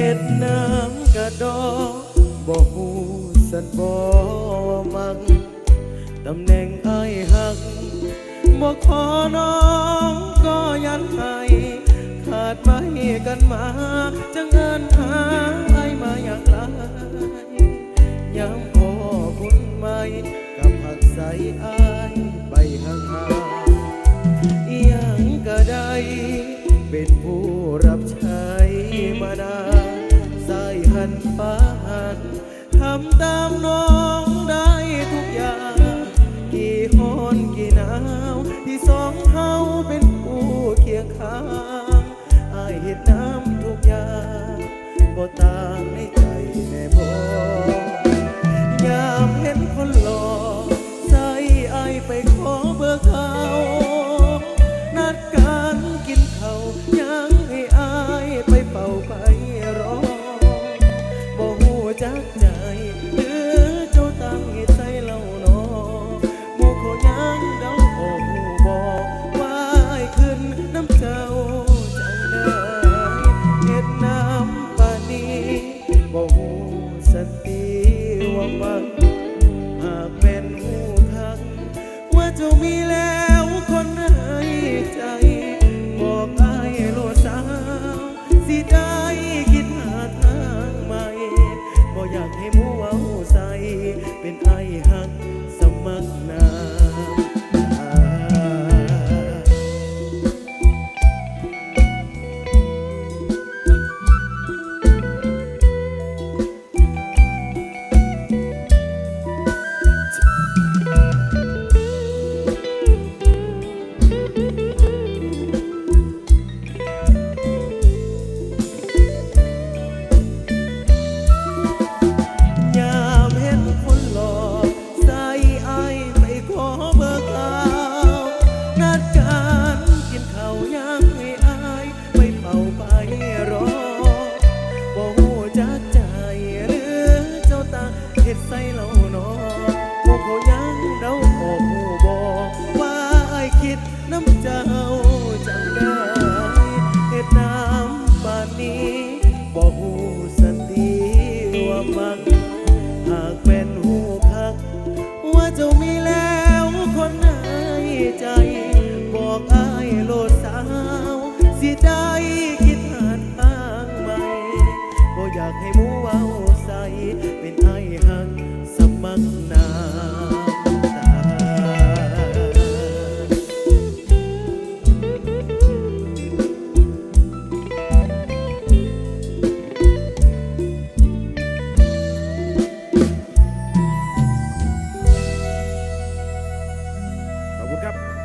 เห็ดน้ำกระดอบ่หูสันบ่มังตำแหน่งไอ้หักบ่ขอน้องก็ยันให้ขาดไปกันมาจะเงินหาไอมาอย่างไรย้ำพอบุญไม่กับผักใสไอไปห่างๆอย่างก็ได้เป็นผู้ำตามน้องได้ทุกอย่าง กี่ฮ้อนกี่หนาว ที่สองเฮาเป็นผู้เคียงข้างอายเห็นน้ำทุกอย่างบ่ต่างในใจแน่บ่ยามเห็นคนหล่อใจอายไปขอเบอร์เขา Look up.